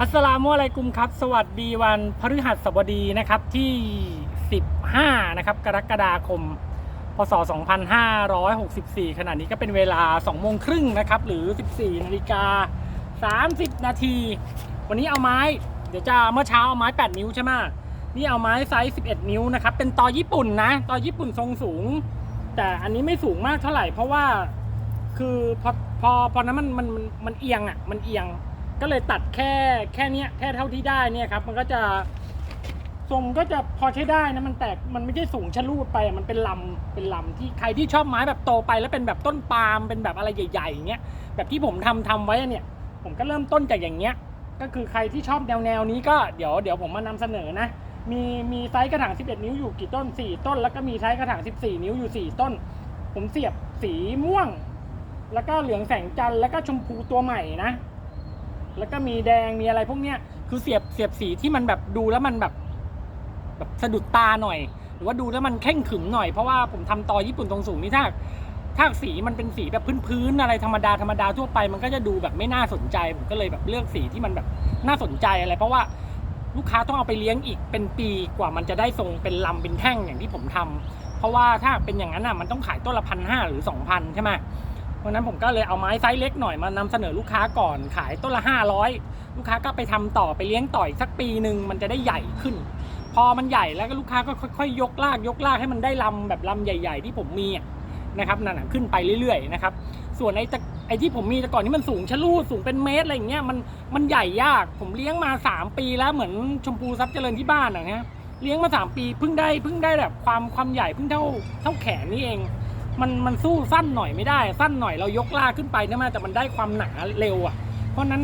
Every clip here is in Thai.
อัสสลามุอะลัยกุมครับ สวัสดีวันพฤหัสบดีนะครับที่ 15 นะครับ กรกฎาคม พศ 2564 ขณะนี้ก็เป็นเวลา 2 โมงครึ่งนะครับ หรือ 14 นาฬิกา 30 นาที วันนี้เอาไม้ เดี๋ยวจะเมื่อเช้าเอาไม้ 8 นิ้วใช่ไหมนี่เอาไม้ไซส์ 11 นิ้วนะครับ เป็นตอญี่ปุ่นนะ ตอญี่ปุ่นทรงสูง แต่อันนี้ไม่สูงมากเท่าไหร่ เพราะว่าคือพอพอพอนั้นมันมันมันมันเอียงอะ มันเอียง ก็เลยตัดแค่แค่เนี้ยแค่เท่าที่ได้เนี่ยครับ มันก็จะทรงก็จะพอใช้ได้นะมันแตกมันไม่ใช่สูงชะลูดไปมันเป็นลำเป็นลำที่ใครที่ชอบไม้แบบโตไปแล้วเป็นแบบต้นปาล์มเป็นแบบอะไรใหญ่ๆอย่างเงี้ยแบบที่ผมทำทำไว้เนี่ย ผมก็เริ่มต้นจากอย่างเงี้ย ก็คือใครที่ชอบแนวแนวนี้ก็เดี๋ยวเดี๋ยวผมมานำเสนอนะ มีมีไซส์กระถาง 11 นิ้วอยู่กี่ต้น 4 ต้น แล้วก็มีไซส์กระถาง 14 นิ้วอยู่ 4 ต้น ผมเสียบสีม่วง แล้วก็เหลืองแสงจันทร์แล้วก็ชมพูตัวใหม่นะ แล้วก็มีแดงมีอะไรพวกเนี้ยคือเสียบเสียบสีที่มันแบบดูแล้วมันแบบแบบสะดุดตาหน่อย หรือว่าดูแล้วมันเข่งขรึมหน่อยเพราะว่าผมทำตอญี่ปุ่นตรงสูงนี่ถ้าถ้าสีมันเป็นสีแบบพื้นๆอะไรธรรมดาธรรมดาทั่วไปมันก็จะดูแบบไม่น่าสนใจผมก็เลยแบบเลือกสีที่มันแบบน่าสนใจอะไร เพราะว่าลูกค้าต้องเอาไปเลี้ยงอีกเป็นปีกว่ามันจะได้ทรงเป็นลำเป็นแท่งอย่างที่ผมทำเพราะว่าถ้าเป็นอย่างนั้นอะมันต้องขายต้นละพันห้าหรือสองพันใช่ไหม เพราะนั้นผมก็เลยเอาไม้ไซส์เล็กหน่อยมานำเสนอลูกค้าก่อนขายต้นละ 500 ลูกค้าก็ไปทำต่อไปเลี้ยงต่ออีกสักปีหนึ่งมันจะได้ใหญ่ขึ้น พอมันใหญ่แล้วก็ลูกค้าก็ค่อยๆ ยกลากยกลากให้มันได้ลำแบบลำใหญ่ ๆ ที่ผมมีนะครับนั่นขึ้นไปเรื่อยๆนะครับส่วนไอ้ไอ้ที่ผมมีแต่ก่อนที่มันสูงชะลูดสูงเป็นเมตรอะไรอย่างเงี้ยมันมันใหญ่ยากผมเลี้ยงมา 3 ปีแล้วเหมือนชมพูซับเจริญที่บ้านอะนะเลี้ยงมา 3 ปีเพิ่งได้เพิ่งได้แบบความความใหญ่เพิ่งเท่าเท่าแขนนี่เอง มันมันสู้สั้นหน่อยไม่ได้ สั้นหน่อยเรายกลากขึ้นไปนะมาแต่มันได้ความหนาเร็วอะ เพราะนั้น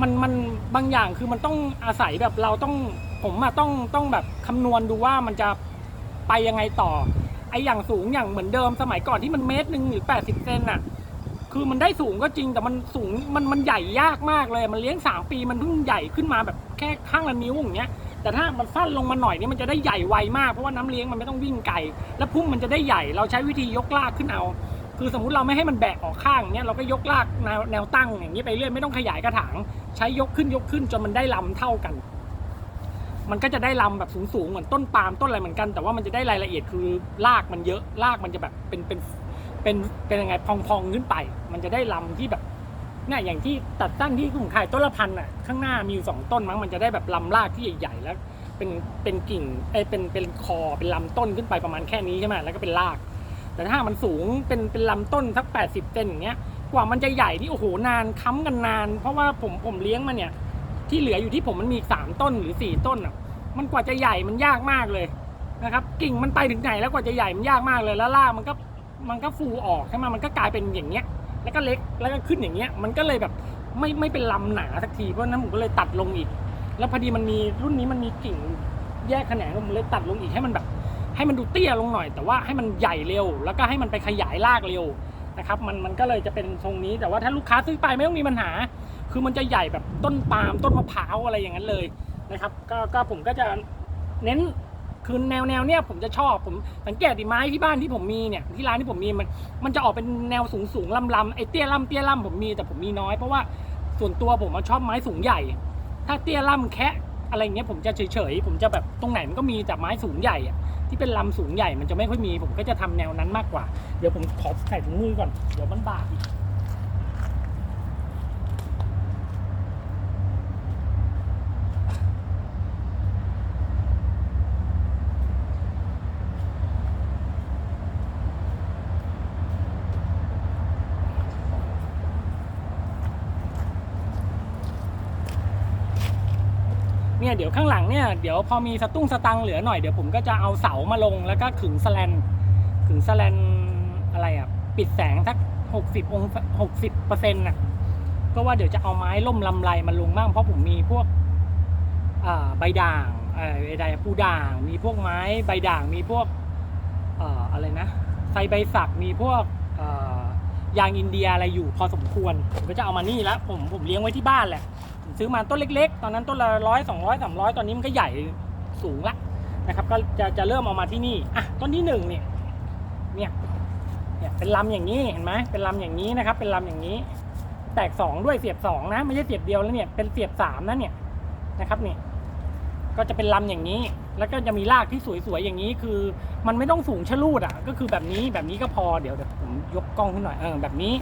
มันมันบางอย่างคือมันต้องอาศัยแบบเราต้องผมอะต้องต้องแบบคำนวณดูว่ามันจะไปยังไงต่อ ไออย่างสูงอย่างเหมือนเดิมสมัยก่อนที่มันเมตรหนึ่งหรือแปดสิบเซนอะคือมันได้สูงก็จริงแต่มันสูงมันมันใหญ่ยากมากเลย มันเลี้ยงสามปีมันเพิ่งใหญ่ขึ้นมาแบบแค่ข้างละนิ้วอย่างเงี้ย แต่ถ้ามันสั้นลงมาหน่อยนี่มันจะได้ใหญ่ไวมากเพราะว่าน้ำเลี้ยงมันไม่ต้องวิ่งไกลแล้วพุ่มมันจะได้ใหญ่เราใช้วิธียกลากขึ้นเอา คือสมมติเราไม่ให้มันแบกออกข้างเนี้ยเราก็ยกลากแนวแนวตั้งอย่างนี้ไปเรื่อยไม่ต้องขยายกระถาง ใช้ยกขึ้นยกขึ้นจนมันได้ลำเท่ากัน มันก็จะได้ลำแบบสูงๆเหมือนต้นปาล์มต้นอะไรเหมือนกัน แต่ว่ามันจะได้รายละเอียดคือรากมันเยอะรากมันจะแบบเป็นเป็นเป็นเป็นยังไงพองๆขึ้นไป มันจะได้ลำที่แบบ เนี่ยอย่างที่ตัดตั้งที่ผมขายต้นละพันอะข้างหน้ามีอยู่สองต้นมั้งมันจะได้แบบลำรากที่ใหญ่ๆแล้วเป็นเป็นกิ่งเอ้เป็นเป็นคอเป็นลำต้นขึ้นไปประมาณแค่นี้ใช่ไหมแล้วก็เป็นราก แต่ถ้ามันสูงเป็นเป็นลำต้นสัก 80เซนอย่างเงี้ยกว่ามันจะใหญ่นี่โอ้โหนานค้ำกันนาน เพราะว่าผมผมเลี้ยงมาเนี่ย ที่เหลืออยู่ที่ผมมันมีสามต้นหรือสี่ต้นอะมันกว่าจะใหญ่มันยากมากเลยนะครับกิ่งมันไปถึงไหนแล้วกว่าจะใหญ่มันยากมากเลยแล้วรากมันก็มันก็ฟูออกใช่ไหมมันก็กลายเป็นอย่างเงี้ย แล้วก็เล็กแล้วก็ขึ้นอย่างเงี้ยมันก็เลยแบบไม่ไม่เป็นลำหนาสักทีเพราะนั้นผมก็เลยตัดลงอีก แล้วพอดีมันมีรุ่นนี้มันมีกิ่งแยกแขนงผมเลยตัดลงอีกให้มันแบบ ให้มันดูเตี้ยลงหน่อย แต่ว่าให้มันใหญ่เร็ว แล้วก็ให้มันไปขยายรากเร็วนะครับมันมันก็เลยจะเป็นทรงนี้แต่ว่าถ้าลูกค้าซื้อไปไม่ต้องมีปัญหา คือมันจะใหญ่แบบต้นปาล์มต้นมะพร้าวอะไรอย่างนั้นเลยนะครับก็ก็ผมก็จะเน้น คือแนวแนวเนี้ยผมจะชอบผมสังเกตดิไม้ที่บ้านที่ผมมีเนี่ยที่ร้านที่ผมมีมันมันจะออกเป็นแนวสูงสูงลำลำไอ้เตี้ยล่ำเตี้ยล่ำผมมีแต่ผมมีน้อยเพราะว่าส่วนตัวผมชอบไม้สูงใหญ่ ถ้าเตี้ยล่ำแคะอะไรเงี้ยผมจะเฉยๆผมจะแบบตรงไหนมันก็มีแต่ไม้สูงใหญ่อะที่เป็นลำสูงใหญ่มันจะไม่ค่อยมี ผมก็จะทำแนวนั้นมากกว่า เดี๋ยวผมขอใส่ถุงมือก่อน เดี๋ยวมันบาดอีก เนี่ยเดี๋ยวข้างหลังเนี่ยเดี๋ยวพอมีสตุ้งสตังเหลือหน่อยเดี๋ยวผมก็จะเอาเสามาลงแล้วก็ขึงสแลนขึงสแลนอะไรอะปิดแสงสักหกสิบองหกสิบเปอร์เซ็นต์่ะก็ว่าเดี๋ยวจะเอาไม้ล่มลำไรมาลงบ้างเพราะผมมีพวกใบด่างเอ่อใบด่างปูด่าง มีพวกไม้ใบด่างมีพวกอะไรนะไซใบสักมีพวกยางอินเดียอะไรอยู่พอสมควรผมก็จะเอามานี่แล้วผมผมเลี้ยงไว้ที่บ้านแหละ ซื้อมาต้นเล็กๆ ตอนนั้นต้นละร้อยสองร้อยสามร้อยตอนนี้มันก็ใหญ่สูงละนะครับ ก็จะจะเริ่มเอามาที่นี่อะต้นที่หนึ่งเนี่ยเนี่ยเนี่ยเป็นลำอย่างนี้เห็นไหมเป็นลำอย่างนี้นะครับ เป็นลำอย่างนี้ แตกสองด้วยเสียบสองนะ ไม่ใช่เสียบเดียวแล้วเนี่ยเป็นเสียบสามนะเนี่ยนะครับเนี่ยก็จะเป็นลำอย่างนี้ แล้วก็จะมีรากที่สวยๆอย่างนี้ คือมันไม่ต้องสูงชะลูดอะ ก็คือแบบนี้แบบนี้ก็พอเดี๋ยวเดี๋ยวผมยกกล้องขึ้นหน่อยเออแบบนี้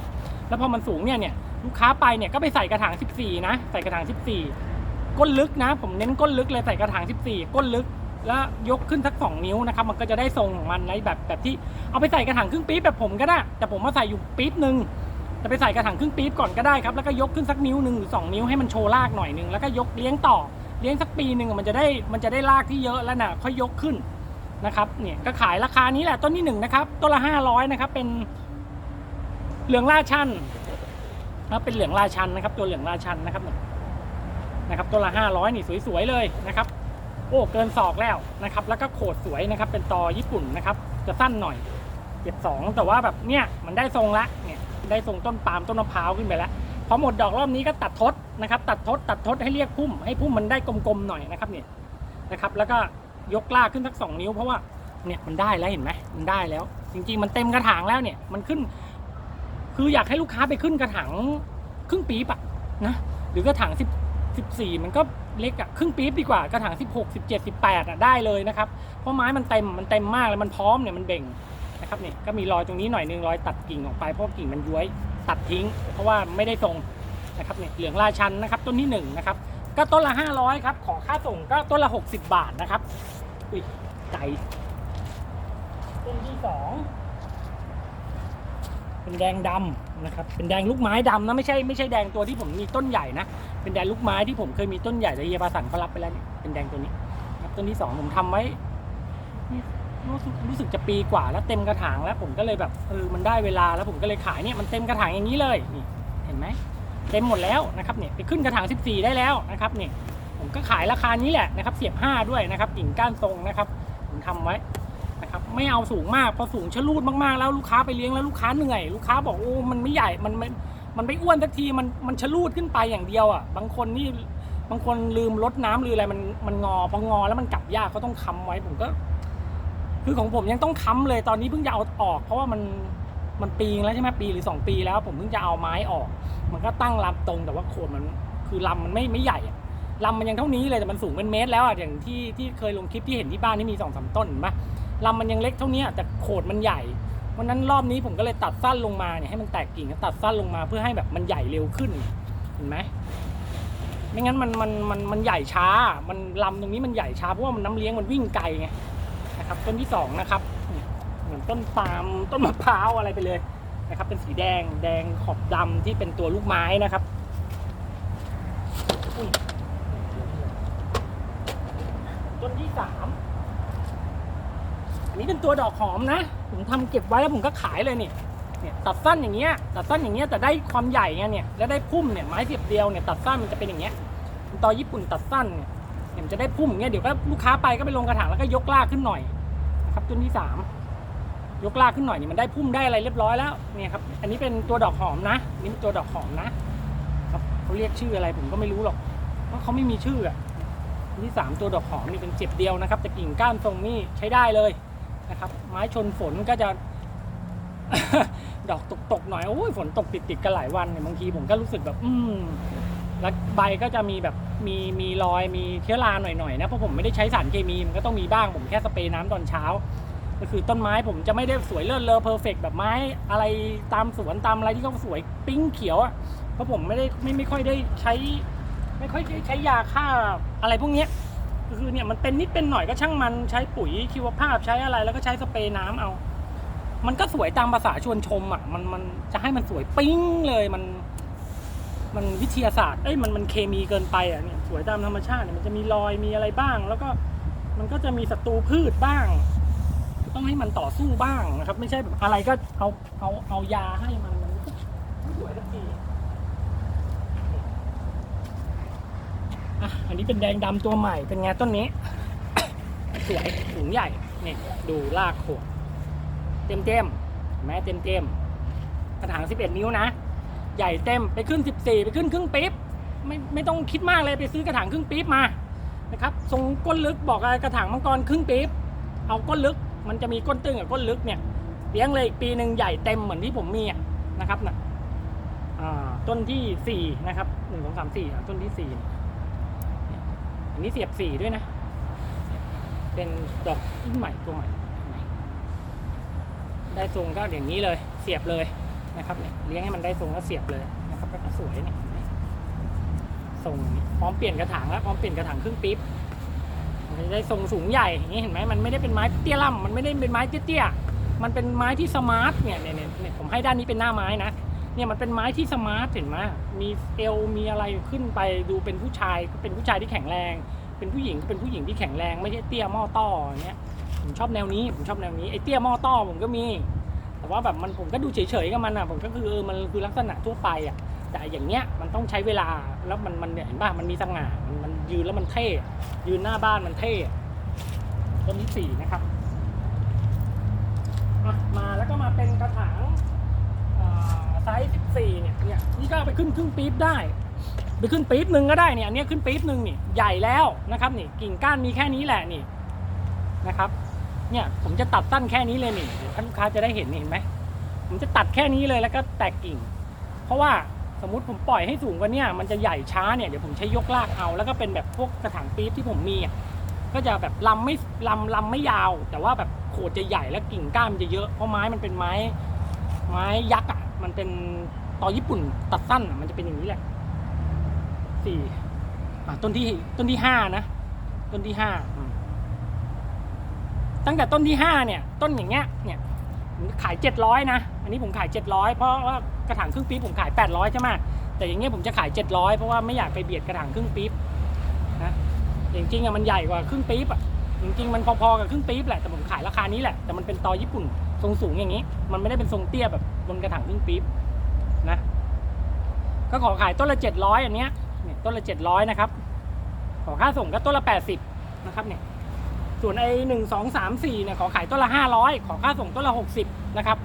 แล้วพอมันสูงเนี่ยเนี่ย ลูกค้าไปเนี่ยก็ไปใส่กระถาง 14 นะ ใส่กระถาง 14 ก้นลึกนะ ผมเน้นก้นลึกเลยใส่กระถาง 14 ก้นลึก แล้วยกขึ้นสัก 2 นิ้วนะครับ มันก็จะได้ทรงของมันในแบบแบบที่เอาไปใส่กระถางครึ่งปี๊บแบบผมก็ได้ แต่ผมมาใส่อยู่ปี๊บหนึ่งจะไปใส่กระถางครึ่งปี๊บก่อนก็ได้ครับ แล้วก็ยกขึ้นสักนิ้วหนึ่งหรือสองนิ้วให้มันโชว์รากหน่อยหนึ่งแล้วก็ยกเลี้ยงต่อ เลี้ยงสักปีหนึ่งมันจะได้มันจะได้รากที่เยอะแล้วนะค่อยยกขึ้นนะครับ เนี่ยก็ขายราคานี้แหละต้นที่หนึ่งนะครับ ต้นละห้าร้อยนะครับ เป็นเหลืองราชัน นะครับเป็นเหลืองราชันนะครับ ตัวเหลืองราชันนะครับนี่ยนะครับ ตัวละห้าร้อยนี่สวยๆเลยนะครับ โอ้เกินศอกแล้วนะครับ แล้วก็โขดสวยนะครับ เป็นตอญี่ปุ่นนะครับ จะสั้นหน่อยเก็บสองแต่ว่าแบบเนี่ยมันได้ทรงละเนี่ยได้ทรงต้นปาล์มต้นมะพร้าวขึ้นไปแล้วพอหมดดอกรอบนี้ก็ตัดทดนะครับ ตัดทดตัดทดให้เรียกพุ่ม ให้พุ่มมันได้กลมๆหน่อยนะครับเนี่ยนะครับ แล้วก็ยกลากขึ้นสักสองนิ้วเพราะว่าเนี่ยมันได้แล้วเห็นไหมมันได้แล้ว จริงๆมันเต็มกระถางแล้วเนี่ยมันขึ้น คืออยากให้ลูกค้าไปขึ้นกระถางครึ่งปี๊บอะนะ หรือกระถางสิบสิบสี่มันก็เล็กอะครึ่งปี๊บดีกว่ากระถางสิบหกสิบเจ็ดสิบแปดอะได้เลยนะครับ เพราะไม้มันเต็มมันเต็มมากเลยมันพร้อมเนี่ยมันเบ่งนะครับเนี่ยก็มีรอยตรงนี้หน่อยนึงรอยตัดกิ่งออกไปเพราะกิ่งมันย้วยตัดทิ้ง เพราะว่าไม่ได้ทรงนะครับเนี่ยเหลืองราชันนะครับต้นที่หนึ่งนะครับก็ต้นละห้าร้อยครับขอค่าส่งก็ต้นละหกสิบบาทนะครับอุ้ยใจต้นที่สอง เป็นแดงดำนะครับ เป็นแดงลูกไม้ดำนะไม่ใช่ไม่ใช่แดงตัวที่ผมมีต้นใหญ่นะ เป็นแดงลูกไม้ที่ผมเคยมีต้นใหญ่แต่เฮียปาสันเขารับไปแล้วเนี่ยเป็นแดงตัวนี้ครับต้นที่สองผมทำไว้รู้สึกรู้สึกจะปีกว่าแล้วเต็มกระถางแล้วผมก็เลยแบบเออมันได้เวลาแล้วผมก็เลยขายเนี่ยมันเต็มกระถางอย่างนี้เลยนี่เห็นไหมเต็มหมดแล้วนะครับเนี่ยไปขึ้นกระถาง 14 ได้แล้วนะครับเนี่ยผมก็ขายราคานี้แหละนะครับเสียบ5ด้วยนะครับกิ่งก้านทรงนะครับผมทำไว้ ไม่เอาสูงมากพอสูงชะลูดมากๆแล้วลูกค้าไปเลี้ยงแล้วลูกค้าเหนื่อยลูกค้าบอกโอ้มันไม่ใหญ่มันมันมันไม่อ้วนสักทีมันมันชะลูดขึ้นไปอย่างเดียวอะบางคนนี่บางคนลืมลดน้ำหรืออะไรมันมันงอพองอแล้วมันกลับยากเขาต้องค้ำไว้ผมก็ คือของผมยังต้องค้ำเลยตอนนี้เพิ่งจะเอาออก เพราะว่ามันมันปีงแล้วใช่ไหมปีหรือสองปีแล้ว ผมเพิ่งจะเอาไม้ออก มันก็ตั้งลำตรงแต่ว่าโคนมันคือลำมันไม่ไม่ใหญ่ลำมันยังเท่านี้เลยแต่มันสูงเป็นเมตรแล้วอะอย่างที่ที่เคยลงคลิปที่เห็นที่บ้านที่มีสองสามต้นเห็นปะ ลำมันยังเล็กเท่านี้แต่โขดมันใหญ่วันนั้นรอบนี้ผมก็เลยตัดสั้นลงมาเนี่ยให้มันแตกกิ่งตัดสั้นลงมาเพื่อให้แบบมันใหญ่เร็วขึ้นเห็นไหมไม่งั้นมันมันมันมันใหญ่ช้า มันลำตรงนี้มันใหญ่ช้าเพราะว่ามันน้ำเลี้ยงมันวิ่งไกลไงนะครับ ต้นที่สองนะครับเหมือนต้นปาล์มต้นมะพร้าวอะไรไปเลยนะครับ เป็นสีแดงแดงขอบดำที่เป็นตัวลูกไม้นะครับต้นที่สาม อันนี้เป็นตัวดอกหอมนะ ผมทำเก็บไว้แล้วผมก็ขายเลยนี่เนี่ยตัดสั้นอย่างเงี้ยตัดสั้นอย่างเงี้ยแต่ได้ความใหญ่ไงเนี่ยแล้วได้พุ่มเนี่ยไม้เสียบเดียวเนี่ยตัดสั้นมันจะเป็นอย่างเงี้ยเป็นตอญี่ปุ่นตัดสั้นเนี่ยเนี่ยมันจะได้พุ่มเงี้ยเดี๋ยวก็ลูกค้าไปก็ไปลงกระถางแล้วก็ยกลากขึ้นหน่อยนะครับต้นที่สามยกลากขึ้นหน่อยนี่มันได้พุ่มได้อะไรเรียบร้อยแล้วเนี่ยครับอันนี้เป็นตัวดอกหอมนะนี่เป็นตัวดอกหอมนะครับเขาเรียกชื่ออะไรผมก็ไม่รู้หรอกเพราะเขาไม่มีชื่ออะที่สามตัวดอกหอมนี่เป็นเจ็บเดียวนะครับแต่กิ่งก้านทรงนี่ใช้ได้เลย นะครับ ไม้ชนฝนก็จะ ดอกตกตกหน่อยโอ้ยฝนตกติดติดๆกันหลายวันเนี่ยบางทีผมก็รู้สึกแบบ อืมแล้วใบก็จะมีแบบมีมีรอยมีเชื้อราหน่อยๆนะเพราะผมไม่ได้ใช้สารเคมีมันก็ต้องมีบ้างผมแค่สเปรย์น้ำตอนเช้า ก็คือต้นไม้ผมจะไม่ได้สวยเลิศเลอเพอร์เฟกแบบไม้อะไรตามสวนตามอะไรที่เขาสวยปิ้งเขียวอะเพราะผมไม่ได้ไม่ไม่ค่อยได้ใช้ ไม่ค่อยได้ใช้ยาฆ่าอะไรพวกเนี้ย คือเนี่ยมันเป็นนิดเป็นหน่อยก็ช่างมันใช้ปุ๋ยชีวภาพใช้อะไร แล้วก็ใช้สเปรย์น้ำเอา มันก็สวยตามภาษาชวนชมอะมันมันจะให้มันสวยปิ้งเลยมัน มันวิทยาศาสตร์เอ้ยมันมันเคมีเกินไปอะเนี่ยสวยตามธรรมชาติเนี่ยมันจะมีรอยมีอะไรบ้าง แล้วก็มันก็จะมีศัตรูพืชบ้าง ต้องให้มันต่อสู้บ้างนะครับ ไม่ใช่แบบอะไรก็เอาเอาเอายาให้มันมันสวยสักที อะอันนี้เป็นแดงดำตัวใหม่เป็นไงต้นนี้ สวยสูงใหญ่เนี่ยดูลากขวดเต็มเต็มแม้เต็มเต็มกระถาง 11 นิ้วนะ ใหญ่เต็มไปขึ้น 14 ไปขึ้นครึ่งปี๊บไม่ไม่ต้องคิดมากเลยไปซื้อกระถางครึ่งปี๊บมานะครับทรงก้นลึกบอกอะไรกระถางมังกรครึ่งปี๊บเอาก้นลึกมันจะมีก้นตึงกับก้นลึกเนี่ยเลี้ยงเลยอีกปีหนึ่งใหญ่เต็มเหมือนที่ผมมีนะครับนะอ่อ่าต้นที่สี่นะครับหนึ่งสองสามสี่ต้นที่สี่ อันนี้เสียบสี่ด้วยนะ เป็นดอกยิ่งใหม่ตัวใหม่ได้ทรงก็อย่างนี้เลยเสียบเลยนะครับเนี่ยเลี้ยงให้มันได้ทรงก็เสียบเลยนะครับก็สวยเนี่ยทรงนี้พร้อมเปลี่ยนกระถางแล้วพร้อมเปลี่ยนกระถางครึ่งปี๊บมันจะได้ทรงสูงใหญ่อย่างนี้เห็นไหมมันไม่ได้เป็นไม้เตี้ยล่ำมันไม่ได้เป็นไม้เตี้ยๆมันเป็นไม้ที่สมาร์ทเนี่ยเนี่ยเนี่ยเนี่ยผมให้ด้านนี้เป็นหน้าไม้นะ เนี่ยมันเป็นไม้ที่สมาร์ทเห็นไหมมีเอวมีอะไรขึ้นไปดูเป็นผู้ชายก็เป็นผู้ชายที่แข็งแรง เป็นผู้หญิงก็เป็นผู้หญิงที่แข็งแรงไม่ใช่เตี้ยหม้อต้ออย่างเงี้ยผมชอบแนวนี้ผมชอบแนวนี้ไอ้เตี้ยหม้อต้อผมก็มี แต่ว่าแบบมันผมก็ดูเฉยๆกับมันอะผมก็คือเออมันคือลักษณะทั่วไปอะแต่อย่างเนี้ยมันต้องใช้เวลาแล้วมันมันเนี่ยเห็นป่ะมันมีสง่ามันมันยืนแล้วมันเท่ยืนหน้าบ้านมันเท่ต้นที่สี่นะครับมาแล้วก็มาเป็นกระถางอ่า ไซส์สิบสี่เนี่ยเนี่ยนี่ก็เอาไปขึ้นครึ่งปี๊บได้ ไปขึ้นปี๊บหนึ่งก็ได้เนี่ยอันเนี้ยขึ้นปี๊บหนึ่งนี่ใหญ่แล้วนะครับนี่กิ่งก้านมีแค่นี้แหละนี่นะครับเนี่ยผมจะตัดสั้นแค่นี้เลยนี่ท่านลูกค้าจะได้เห็นนี่เห็นไหมผมจะตัดแค่นี้เลยแล้วก็แตกกิ่ง เพราะว่าสมมติผมปล่อยให้สูงกว่านี้มันจะใหญ่ช้าเนี่ยเดี๋ยวผมใช้ยกลากเอา แล้วก็เป็นแบบพวกกระถางปี๊บที่ผมมีก็จะแบบลำไม่ลำลำไม่ยาว แต่ว่าแบบโขดจะใหญ่แล้วกิ่งก้านมันจะเยอะเพราะไม้มันเป็นไม้ไม้ยักษ์อะ มันเป็นตอญี่ปุ่นตัดสั้นอะมันจะเป็นอย่างนี้แหละสี่อะต้นที่ต้นที่ห้านะ ต้นที่ห้าอืมตั้งแต่ต้นที่ห้าเนี่ย ต้นอย่างเงี้ย เนี่ยผมขายเจ็ดร้อยนะ อันนี้ผมขายเจ็ดร้อยเพราะว่ากระถางครึ่งปี๊บผมขายแปดร้อยใช่ไหมแต่อย่างเงี้ยผมจะขายเจ็ดร้อยเพราะว่าไม่อยากไปเบียดกระถางครึ่งปี๊บนะจริงๆอะมันใหญ่กว่าครึ่งปี๊บอะจริงๆมันพอๆกับครึ่งปี๊บแหละแต่ผมขายราคานี้แหละแต่มันเป็นตอญี่ปุ่น ทรงสูงอย่างนี้ มันไม่ได้เป็นทรงเตี้ยแบบบนกระถางครึ่งปี๊บนะก็ขอขายต้นละเจ็ดร้อยอันเนี้ยเนี่ยต้นละเจ็ดร้อยนะครับ ขอค่าส่งก็ต้นละแปดสิบนะครับเนี่ยส่วนไอ้หนึ่งสองสามสี่เนี่ยขอขายต้นละห้าร้อยขอค่าส่งต้นละหกสิบนะครับ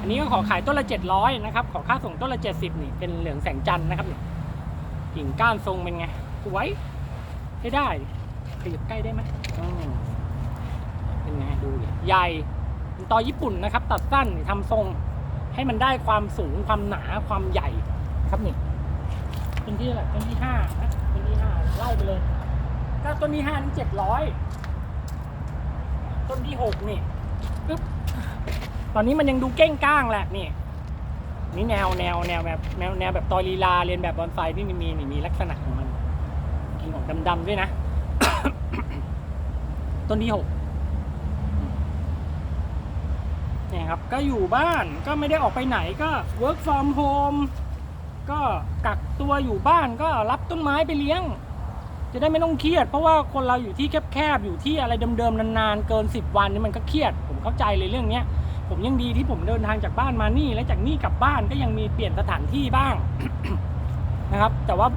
อันนี้ก็ขอขายต้นละเจ็ดร้อยนะครับ ขอค่าส่งต้นละเจ็ดสิบนี่เป็นเหลืองแสงจันทร์นะครับเนี่ยกิ่งก้านทรงเป็นไงสวยใช้ได้ขยับใกล้ได้ไหมอืมเป็นไงดูใหญ่ ตอญี่ปุ่นนะครับ ตัดสั้นนี่ทำทรงให้มันได้ความสูงความหนาความใหญ่ครับนี่ต้นที่อะไรต้นที่ห้านะต้นที่ห้าไล่ไปเลยก็ต้นที่ห้านี่เจ็ดร้อยต้นที่หกนี่ปึ๊บตอนนี้มันยังดูเก้งก้างแหละนี่นี่แนวแนวแนวแบบแนวแนวแบบตอยลีลาเรียนแบบบอนไซที่มีมีนี่มีลักษณะของมันกิ่งออกดำๆด้วยนะ ต้นที่หก เนี่ยครับก็อยู่บ้านก็ไม่ได้ออกไปไหนก็ work from home ก็กักตัวอยู่บ้านก็รับต้นไม้ไปเลี้ยง จะได้ไม่ต้องเครียด เพราะว่าคนเราอยู่ที่แคบๆอยู่ที่อะไรเดิมๆนานๆเกิน 10 วันนี่มันก็เครียด ผมเข้าใจเลยเรื่องเนี้ยผมยังดีที่ผมเดินทางจากบ้านมานี่ แล้วจากนี่กลับบ้านก็ยังมีเปลี่ยนสถานที่บ้างนะครับ แต่ว่า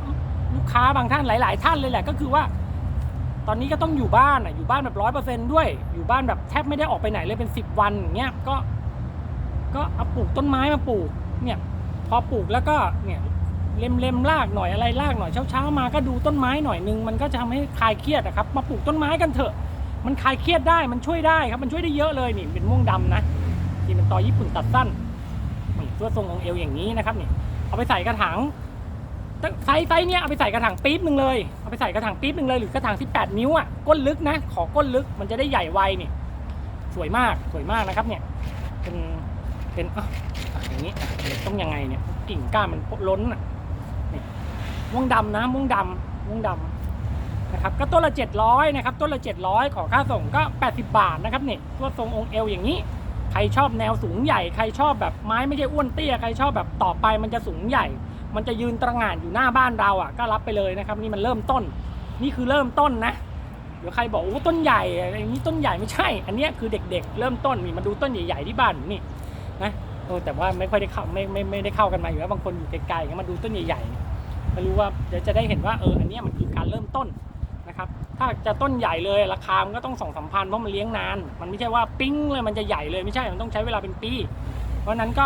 ลูกค้าบางท่านหลาย ๆ ท่านเลยแหละก็คือว่า ตอนนี้ก็ต้องอยู่บ้านอะอยู่บ้านแบบร้อยเปอร์เซนด้วย อยู่บ้านแบบแทบไม่ได้ออกไปไหนเลยเป็นสิบวันอย่างเงี้ยก็ ก็เอาปลูกต้นไม้มาปลูก เนี่ย พอปลูกแล้วก็เนี่ยเล็มเล็มรากหน่อยอะไรรากหน่อยเช้าเช้ามาก็ดูต้นไม้หน่อยนึงมันก็จะทำให้คลายเครียดนะครับ มาปลูกต้นไม้กันเถอะ มันคลายเครียดได้มันช่วยได้ครับ มันช่วยได้เยอะเลยนี่เป็นม่วงดำนะที่เป็นตอญี่ปุ่นตัดสั้นนี่ตัวทรงของเอวอย่างนี้นะครับนี่เอาไปใส่กระถาง ไซส์ไซส์เนี้ยเอาไปใส่กระถางปี๊บหนึ่งเลย เอาไปใส่กระถางปี๊บหนึ่งเลยหรือกระถาง18 นิ้วอะก้นลึกนะ ขอก้นลึกมันจะได้ใหญ่ไวนี่ สวยมากสวยมากนะครับเนี่ย เป็นเป็นอะอะอย่างนี้ต้องยังไงเนี่ยกิ่งก้านมันล้นอะนี่ม่วงดำนะม่วงดำม่วงดำนะครับ ก็ต้นละ 700นะครับต้นละ 700 ขอค่าส่งก็ 80 บาทนะครับนี่ตัวทรงองค์เอวอย่างนี้ใครชอบแนวสูงใหญ่ ใครชอบแบบไม้ไม่ใช่อ้วนเตี้ย ใครชอบแบบต่อไปมันจะสูงใหญ่ มันจะยืนตระหง่านอยู่หน้าบ้านเราอะก็รับไปเลยนะครับ นี่มันเริ่มต้น นี่คือเริ่มต้นนะเดี๋ยวใครบอกโอ้ต้นใหญ่อะไรนี้ต้นใหญ่ไม่ใช่ อันนี้คือเด็กๆ เริ่มต้นนี่มาดูต้นใหญ่ๆที่บ้านนี่นะเออแต่ว่าไม่ค่อยได้เข้าไม่ไม่ไม่ได้เข้ากันมาอยู่แล้วบางคนอยู่ไกลๆก็มาดูต้นใหญ่ๆม่รู้ว่าเดี๋ยวจะได้เห็นว่าเอออันนี้มันคือการเริ่มต้นนะครับถ้าจะต้นใหญ่เลยราคามันก็ต้องสองสามพันเพราะมันเลี้ยงนาน มันไม่ใช่ว่าปิ้งเลยมันจะใหญ่เลยไม่ใช่มันต้องใช้เวลาเป็นปี เพราะนั้นก็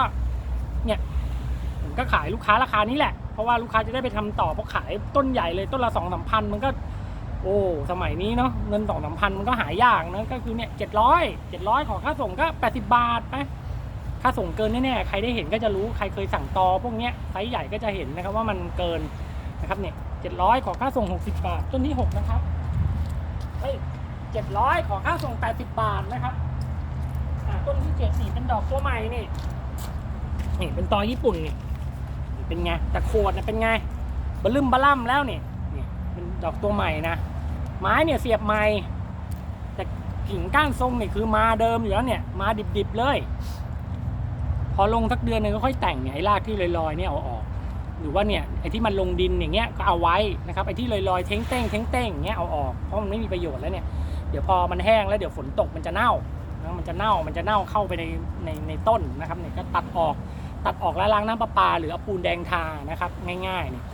ก็ขายลูกค้าราคานี้แหละ เพราะว่าลูกค้าจะได้ไปทำต่อเพราะขายต้นใหญ่เลยต้นละสองสามพันมันก็ โอ้สมัยนี้เนาะเงินสองสามพันมันก็หายากนะก็คือเนี่ยเจ็ดร้อยเจ็ดร้อยขอค่าส่งก็แปดสิบบาทไปค่าส่งเกินแน่ๆใครได้เห็นก็จะรู้ใครเคยสั่งตอพวกเนี้ยไซส์ใหญ่ก็จะเห็นนะครับว่ามันเกินนะครับเนี่ยเจ็ดร้อยขอค่าส่งหกสิบบาท ต้นที่หกนะครับเฮ้ยเจ็ดร้อยขอค่าส่งแปดสิบบาทนะครับต้นที่เจ็ดนี่เป็นดอกตัวใหม่นี่นี่เป็นตอญี่ปุ่นนี่นี่ เป็นไงแต่โคนนะเป็นไงบลึมบล่ำแล้วเนี่ยนี่เป็นดอกตัวใหม่นะ ไม้เนี่ยเสียบใหม่ แต่กิ่งก้านทรงเนี่ยคือมาเดิมอยู่แล้วเนี่ย มาดิบๆเลย พอลงสักเดือนหนึงก็ค่อยแต่งเนี่ยไอ้รากที่ลอยๆเนี่ยเอาออก หรือว่าเนี่ยไอ้ที่มันลงดินอย่างเงี้ยก็เอาไว้นะครับไอ้ที่ลอยๆเท้งเต้งเท้งเต้งอย่างเงี้ยเอาออกเพราะมันไม่มีประโยชน์แล้วเนี่ยเดี๋ยวพอมันแห้งแล้วเดี๋ยวฝนตกมันจะเน่านะมันจะเน่ามันจะเน่าเข้าไปในในในต้นนะครับเนี่ยก็ตัดออก ตัดออกแล้วล้างน้ำประปา หรือเอาปูนแดงทานะครับ ง่ายๆเนี่ย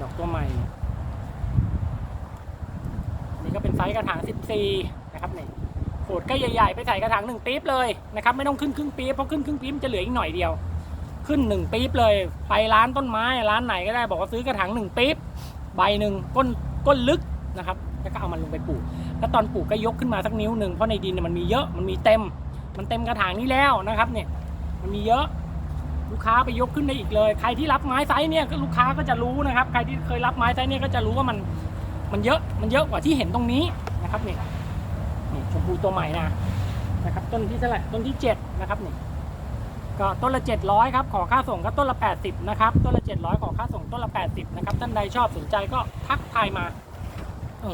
ดอกตัวใหม่เนี่ยก็เป็นไซส์กระถาง 14 นะครับเนี่ยโขดก็ใหญ่ๆ ไปใส่กระถางหนึ่งปี๊บเลยนะครับไม่ต้องขึ้นครึ่งปี๊บเพราะขึ้นครึ่งปี๊บมันจะเหลืออีกหน่อยเดียว ขึ้นหนึ่งปี๊บเลย ไปร้านต้นไม้ร้านไหนก็ได้บอกว่าซื้อกระถางหนึ่งปี๊บใบหนึ่งก้นก้นลึกนะครับแล้วก็เอามันลงไปปลูก แล้วตอนปลูกก็ยกขึ้นมาสักนิ้วหนึ่งเพราะในดินเนี่ยมันมีเยอะมันมีเต็ม มันเต็มกระถางนี้แล้วนะครับเนี่ยมันมีเยอะ ลูกค้าไปยกขึ้นได้อีกเลย ใครที่รับไม้ไซส์เนี่ยก็ลูกค้าก็จะรู้นะครับ ใครที่เคยรับไม้ไซส์เนี่ยก็จะรู้ว่ามันมันเยอะมันเยอะกว่าที่เห็นตรงนี้นะครับเนี่ยนี่ชมพูตัวใหม่นะนะครับต้นที่เท่าไหร่ต้นที่เจ็ดนะครับนี่ก็ต้นละเจ็ดร้อยครับขอค่าส่งก็ต้นละแปดสิบนะครับต้นละเจ็ดร้อยขอค่าส่งต้นละแปดสิบนะครับท่านใดชอบสนใจก็ทักทายมาอื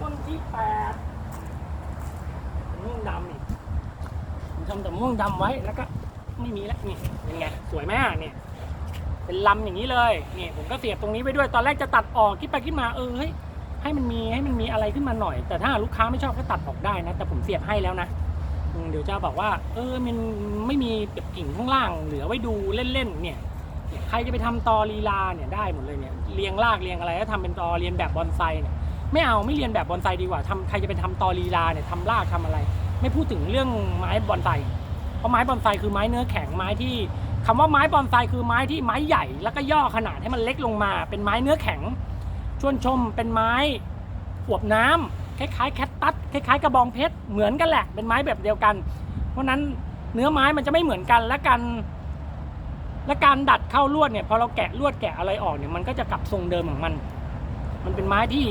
ต้นที่แปด วงดำนี่ผมทำแต่ม่วงดำไว้แล้วก็ไม่มีแล้วนี่เป็นไงสวยไหมอะเนี่ยเป็นลำอย่างนี้เลยนี่ผมก็เสียบตรงนี้ไว้ด้วยตอนแรกจะตัดออกคิดไปคิดมาเออเฮ้ยให้มันมีให้มันมีอะไรขึ้นมาหน่อย แต่ถ้าลูกค้าไม่ชอบก็ตัดออกได้นะ แต่ผมเสียบให้แล้วนะเดี๋ยวจะบอกว่า เออมันไม่มีแบบกิ่งข้างล่าง เหลือไว้ดูเล่นๆเนี่ยใครจะไปทำตอลีลาเนี่ยได้หมดเลยเนี่ยเรียงรากเรียงอะไรแล้วทำเป็นตอเรียนแบบบอนไซเนี่ยไม่เอาไม่เรียนแบบบอนไซดีกว่าทำใครจะไปทำตอลีลาเนี่ยทำรากทำอะไร ไม่พูดถึงเรื่องไม้บอนไซเพราะไม้บอนไซคือไม้เนื้อแข็งไม้ที่คำว่าไม้บอนไซคือไม้ที่ไม้ใหญ่ แล้วก็ย่อขนาดให้มันเล็กลงมา เป็นไม้เนื้อแข็ง ชวนชมเป็นไม้อวบน้ำคล้ายๆแคตตัสคล้ายๆกระบองเพชรเหมือนกันแหละ เป็นไม้แบบเดียวกัน เพราะนั้นเนื้อไม้มันจะไม่เหมือนกันและกันและการดัดเข้าลวดเนี่ยพอเราแกะลวดแกะอะไรออกเนี่ยมันก็จะกลับทรงเดิมของมัน มันเป็นไม้ที่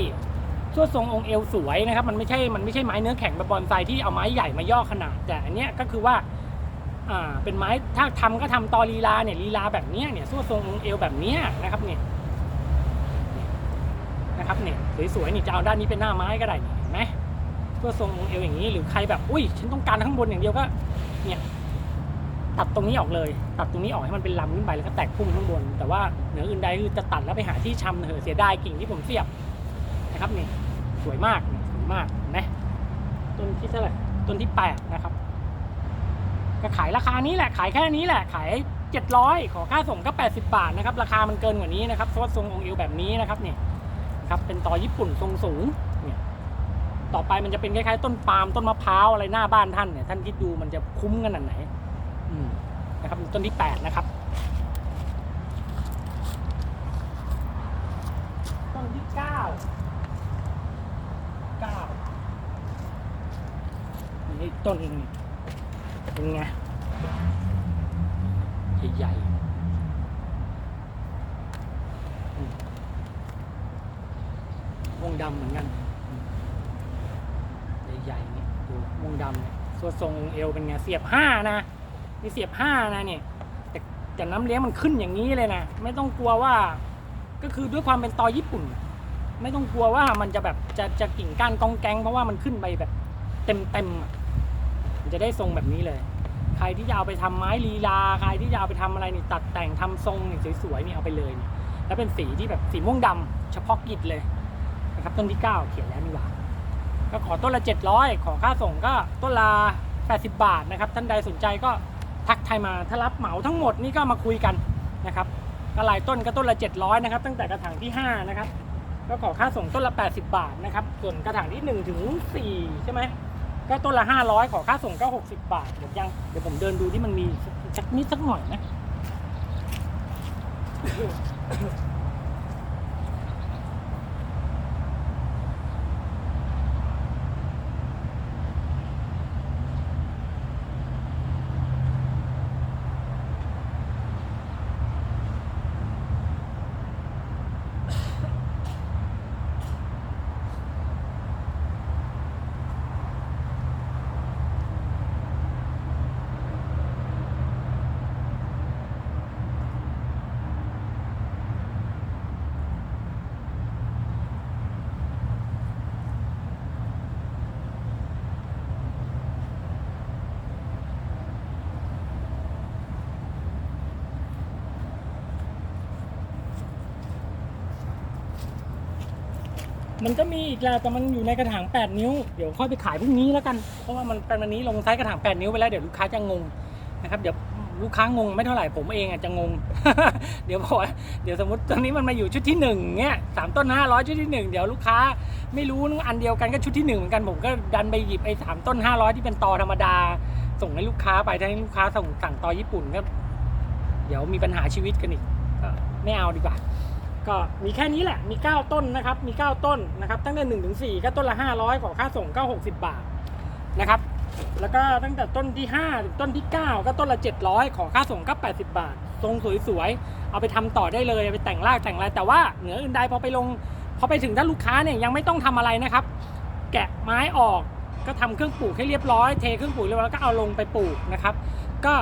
สวดทรงองค์เอวสวยนะครับ มันไม่ใช่ มันไม่ใช่ไม้เนื้อแข็งแบบบอนไซที่เอาไม้ใหญ่มาย่อขนาด แต่อันเนี้ยก็คือว่า อ่า เป็นไม้ ถ้าทำก็ทำตอลีลาเนี่ย ลีลาแบบเนี้ยเนี่ยสู้ทรงองค์เอวแบบเนี้ยนะครับเนี่ย นะครับเนี่ย สวยๆนี่จะเอาด้านนี้เป็นหน้าไม้ก็ได้เห็นไหมสู้ทรงองค์เอวอย่างนี้ หรือใครแบบ อุ้ย ฉันต้องการข้างบนอย่างเดียวก็ เนี่ย ตัดตรงนี้ออกเลย ตัดตรงนี้ออกให้มันเป็นลำขึ้นไปแล้วก็แตกพุ่มข้างบน แต่ว่าเหนืออื่นใดคือจะตัดแล้วไปหาที่ชำเถอะเสียดายกิ่งที่ผมเสียบ นะครับนี่สวยมากเนี่ยสวยมากเห็นไหมต้นที่เท่าไหร่ต้นที่แปดนะครับ ก็ขายราคานี้แหละขายแค่นี้แหละ ขาย700ขอค่าส่งก็80บาทนะครับ ราคามันเกินกว่านี้นะครับเพราะว่าทรงองค์เอวแบบนี้นะครับเนี่ยครับเป็นต่อญี่ปุ่นทรงสูงเนี่ยต่อไปมันจะเป็นคล้ายๆต้นปาล์มต้นมะพร้าวอะไรหน้าบ้านท่านเนี่ยท่านคิดดูมันจะคุ้มขนาดไหนนะครับต้นที่8นะครับ ต้นที่ 9 9นี่ ต้นหนึ่งเป็นไงใหญ่ๆอืมม่วงดำเหมือนกันอืมใหญ่ๆนี่ดูม่วงดำเนี่ยส่วนทรงเอวเป็นไงเสียบห้านะนี่เสียบห้านะเนี่ยแต่แต่น้ำเลี้ยงมันขึ้นอย่างนี้เลยนะ ไม่ต้องกลัวว่า ก็คือด้วยความเป็นตอญี่ปุ่น ไม่ต้องกลัวว่ามันจะแบบจะจะกิ่งก้านกองแกงเพราะว่ามันขึ้นไปแบบ เต็มเต็มๆอะมัน จะได้ทรงแบบนี้เลย ใครที่จะเอาไปทำไม้ลีลา ใครที่จะเอาไปทำอะไรนี่ตัดแต่งทำทรงนี่สวยๆนี่เอาไปเลยนี่แล้วเป็นสีที่แบบสีม่วงดำเฉพาะกิจเลยนะครับต้นที่ 9 เขียนแล้วนี่หว่าก็ขอต้นละ 700 ขอค่าส่งก็ต้นละ 80 บาทนะครับ ท่านใดสนใจก็ทักไทายมาถ้ารับเหมาทั้งหมดนี่ก็มาคุยกันนะครับก็หลายต้นก็ต้นละ 700 นะครับ ตั้งแต่กระถางที่ 5 นะครับ ก็ขอค่าส่งต้นละ 80 บาทนะครับ ส่วนกระถางที่ 1 ถึง 4 ใช่ไหม ก็ต้นละห้าร้อยขอค่าส่งก็60บาทเดี๋ยวยังเดี๋ยวผมเดินดูที่มันมีสักนิดสักหน่อยนะ มันก็มีอีกแหละแต่มันอยู่ในกระถาง 8 นิ้ว เดี๋ยวค่อยไปขายพรุ่งนี้แล้วกัน เพราะว่ามันเป็นวันนี้ลงไซส์กระถาง 8 นิ้วไปแล้วเดี๋ยวลูกค้าจะงงนะครับเดี๋ยวลูกค้างงไม่เท่าไหร่ผมเองอะจะงง เดี๋ยวบอเดี๋ยวสมมติตอนนี้มันมาอยู่ชุดที่หนึ่งเนี่ยสามต้นห้าร้อยชุดที่หนึ่งเดี๋ยวลูกค้าไม่รู้อันเดียวกันก็ชุดที่หนึ่งเหมือนกันผมก็ดันไปหยิบไอ้สามต้นห้าร้อยที่เป็นตอธรรมดา ส่งให้ลูกค้าไปถ้าให้ลูกค้าส่งสั่งตอญี่ปุ่นก็เดี๋ยวมีปัญหาชีวิตกันอีกไม่เอาดีกว่า ก็มีแค่นี้แหละ มี 9 ต้นนะครับ มี 9 ต้นนะครับ ตั้งแต่1ถึง4ก็ต้นละ 500ขอค่าส่งก็60 บาทนะครับ แล้วก็ตั้งแต่ต้นที่5ถึงต้นที่ 9 ก็ต้นละ 700 ขอค่าส่งก็ 80 บาท ทรงสวยๆ เอาไปทำต่อได้เลย เอาไปแต่งรากแต่งอะไร แต่ว่าเหนืออื่นใดพอไปลง พอไปถึงถ้าลูกค้าเนี่ยยังไม่ต้องทำอะไรนะครับ แกะไม้ออก ก็ทำเครื่องปลูกให้เรียบร้อย เทเครื่องปลูกเรียบร้อยแล้วก็เอาลงไปปลูกนะครับ ก็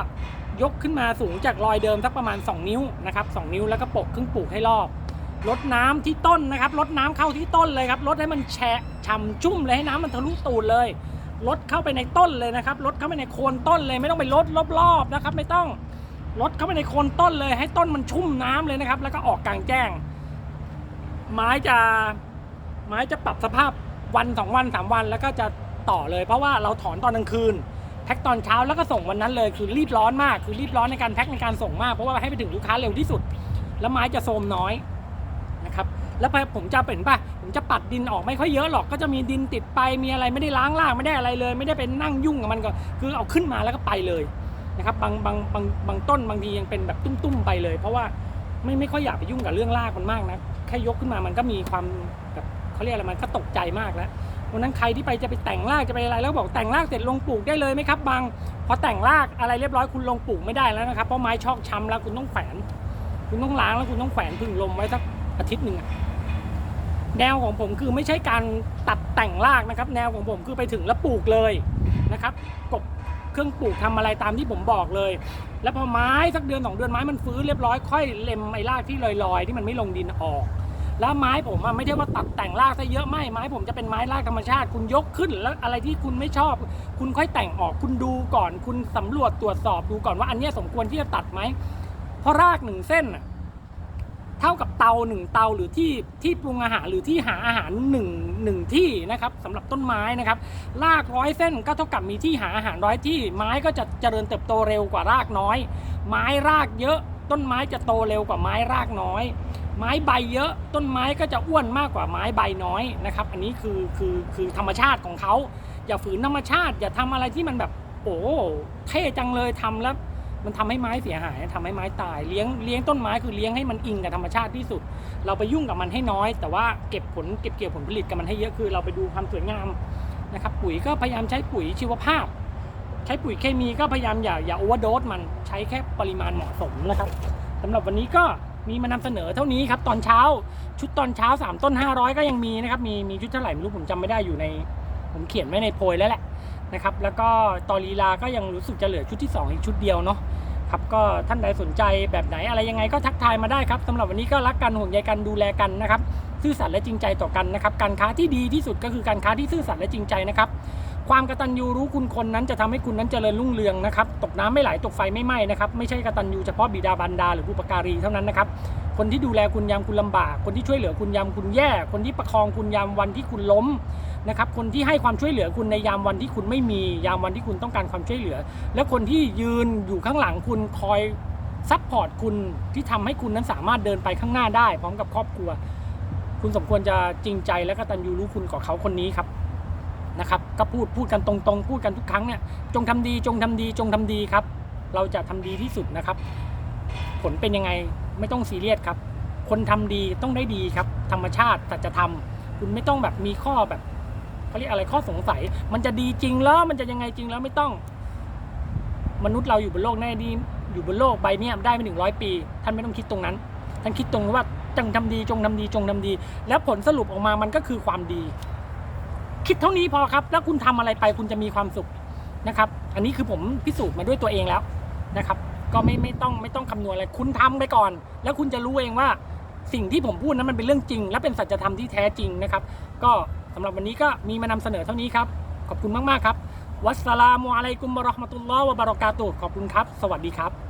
ยกขึ้นมาสูงจากรอยเดิมสักประมาณ 2 นิ้วนะครับ2นิ้วแล้วก็ปกเครื่องปลูกให้รอบ ลดน้ำที่ต้นนะครับลดน้ำเข้าที่ต้นเลยครับลดให้มันแฉะฉ่ำชุ่มเลยให้น้ำมันทะลุตูดเลยลดเข้าไปในต้นเลยนะครับลดเข้าไปในโคนต้นเลยไม่ต้องไปลดรอบๆนะครับ ไม่ต้องลดเข้าไปในโคนต้นเลย ให้ต้นมันชุ่มน้ำเลยนะครับ แล้วก็ออกกลางแจ้ง ไม้จะไม้จะปรับสภาพวันสองวันสามวันแล้วก็จะต่อเลย เพราะว่าเราถอนตอนกลางคืนแพ็คตอนเช้าแล้วก็ส่งวันนั้นเลยคือรีบร้อนมาก คือรีบร้อนในการแพ็คในการส่งมากเพราะว่าให้ไปถึงลูกค้าเร็วที่สุด แล้วไม้จะโทรมน้อย ครับ แล้วผมจะเป็นป่ะ ผมจะปัดดินออกไม่ค่อยเยอะหรอก ก็จะมีดินติดไป มีอะไรไม่ได้ล้างล่างไม่ได้อะไรเลย ไม่ได้เป็นนั่งยุ่งกับมันก็ คือเอาขึ้นมาแล้วก็ไปเลยนะครับ บางบางบางบางต้นบางทียังเป็นแบบตุ้มๆไปเลย เพราะว่าไม่ไม่ค่อยอยากไปยุ่งกับเรื่องรากมันมากนะ แค่ยกขึ้นมามันก็มีความแบบเขาเรียกอะไรมันก็ตกใจมากแล้ววันนั้นใครที่ไปจะไปแต่งรากจะไปอะไรแล้วบอกแต่งรากเสร็จลงปลูกได้เลยไหมครับบางพอแต่งรากอะไรเรียบร้อยคุณลงปลูกไม่ได้แล้วนะครับเพราะไม้ชอกช้ำแล้วคุณต้องแขวน คุณต้องล้างแล้วคุณต้องแขวนพึ่งลมไว้สัก อาทิตย์หนึ่งอะแนวของผมคือไม่ใช่การตัดแต่งรากนะครับ แนวของผมคือไปถึงแล้วปลูกเลยนะครับกบเครื่องปลูกทำอะไรตามที่ผมบอกเลย แล้วพอไม้สักเดือนสองเดือนไม้มันฟื้นเรียบร้อยค่อยเล็มไอ้รากที่ลอยๆ ที่มันไม่ลงดินออก แล้วไม้ผมไม่ได้ว่าตัดแต่งรากซะเยอะไม่ไม้ผมจะเป็นไม้รากธรรมชาติ คุณยกขึ้นแล้วอะไรที่คุณไม่ชอบ คุณค่อยแต่งออกคุณดูก่อน คุณสำรวจตรวจสอบดูก่อนว่าอันนี้สมควรที่จะตัดไหมเพราะรากหนึ่งเส้นอะ เท่ากับเตาหนึ่งเตาหรือที่ที่ปรุงอาหารหรือที่หาอาหารหนึ่งหนึ่งที่นะครับสำหรับต้นไม้นะครับรากร้อยเส้นก็เท่ากับมีที่หาอาหารร้อยที่ ไม้ก็จะเจริญเติบโตเร็วกว่ารากน้อย ไม้รากเยอะต้นไม้จะโตเร็วกว่าไม้รากน้อย ไม้ใบเยอะต้นไม้ก็จะอ้วนมากกว่าไม้ใบน้อยนะครับ อันนี้คือคือคือธรรมชาติของเขาอย่าฝืนธรรมชาติ อย่าทำอะไรที่มันแบบโอ้เท่จังเลยทำแล้ว มันทำให้ไม้เสียหายทำให้ไม้ตายเลี้ยงเลี้ยงต้นไม้คือเลี้ยงให้มันอิงกับธรรมชาติที่สุด เราไปยุ่งกับมันให้น้อย แต่ว่าเก็บผลเก็บเกี่ยวผลผลิตกับมันให้เยอะคือ เราไปดูความสวยงามนะครับปุ๋ยก็พยายามใช้ปุ๋ยชีวภาพ ใช้ปุ๋ยเคมีก็พยายามอย่าอย่าโอเวอร์โดสมันใช้แค่ปริมาณเหมาะสมนะครับสำหรับวันนี้ก็มีมานำเสนอเท่านี้ครับตอนเช้าชุดตอนเช้า 3 ต้น 500 ก็ยังมีนะครับมีมีชุดเท่าไหร่ไม่รู้ผมจำไม่ได้อยู่ใน ผมเขียนไว้ในโพยแล้วแหละ นะครับ แล้วก็ตอลีลาก็ยังรู้สึกจะเหลือชุดที่ 2 อีกชุดเดียวเนาะครับก็ท่านใดสนใจแบบไหนอะไรยังไงก็ทักทายมาได้ครับสำหรับวันนี้ก็รักกันห่วงใยกันดูแลกันนะครับซื่อสัตย์และจริงใจต่อกันนะครับการค้าที่ดีที่สุดก็คือการค้าที่ซื่อสัตย์และจริงใจนะครับความกตัญญูรู้คุณคนนั้นจะทำให้คุณนั้นเจริญรุ่งเรืองนะครับตกน้ำไม่ไหลตกไฟไม่ไหม้นะครับไม่ใช่กตัญญูเฉพาะบิดาบรรดาหรือบุปการีเท่านั้นนะครับคนที่ดูแลคุณยามคุณลำบาก คนที่ช่วยเหลือคุณยามคุณแย่ คนที่ประคองคุณยามวันที่คุณล้ม นะครับคนที่ให้ความช่วยเหลือคุณในยามวันที่คุณไม่มียามวันที่คุณต้องการความช่วยเหลือ และคนที่ยืนอยู่ข้างหลังคุณคอยซัพพอร์ตคุณที่ทำให้คุณนั้นสามารถเดินไปข้างหน้าได้ พร้อมกับครอบครัว คุณสมควรจะจริงใจและกตัญญูรู้คุณกับเขาคนนี้ครับนะครับก็พูดพูดกันตรงๆ พูดกันทุกครั้งเนี่ยจงทำดีจงทำดีจงทำดีครับ เราจะทำดีที่สุดนะครับ ผลเป็นยังไงไม่ต้องซีเรียสครับ คนทำดีต้องได้ดีครับ ธรรมชาติสัจธรรม คุณไม่ต้องแบบมีข้อแบบ เขาเรียกอะไรข้อสงสัย มันจะดีจริงแล้วมันจะยังไงจริงแล้วไม่ต้อง มนุษย์เราอยู่บนโลกแน่ดีอยู่บนโลกใบนี้ได้ไม่ถึงร้อยปี ท่านไม่ต้องคิดตรงนั้น ท่านคิดตรงว่าจงทำดีจงทำดีจงทำดี แล้วผลสรุปออกมามันก็คือความดี คิดเท่านี้พอครับ แล้วคุณทำอะไรไปคุณจะมีความสุขนะครับ อันนี้คือผมพิสูจน์มาด้วยตัวเองแล้วนะครับ ก็ไม่ไม่ต้องไม่ต้องคำนวณอะไรคุณทำไปก่อน แล้วคุณจะรู้เองว่าสิ่งที่ผมพูดนั้นมันเป็นเรื่องจริง และเป็นสัจธรรมที่แท้จริงนะครับ ก็ำหรับวันนี้ก็มีมานำเสนอเท่านี้ครับ ขอบคุณมาก ๆ ครับ วัสสลามุอะลัยกุมบะราะห์มะตุลลอฮ์วะบะเราะกาตุฮ์ขอบคุณครับ สวัสดีครับ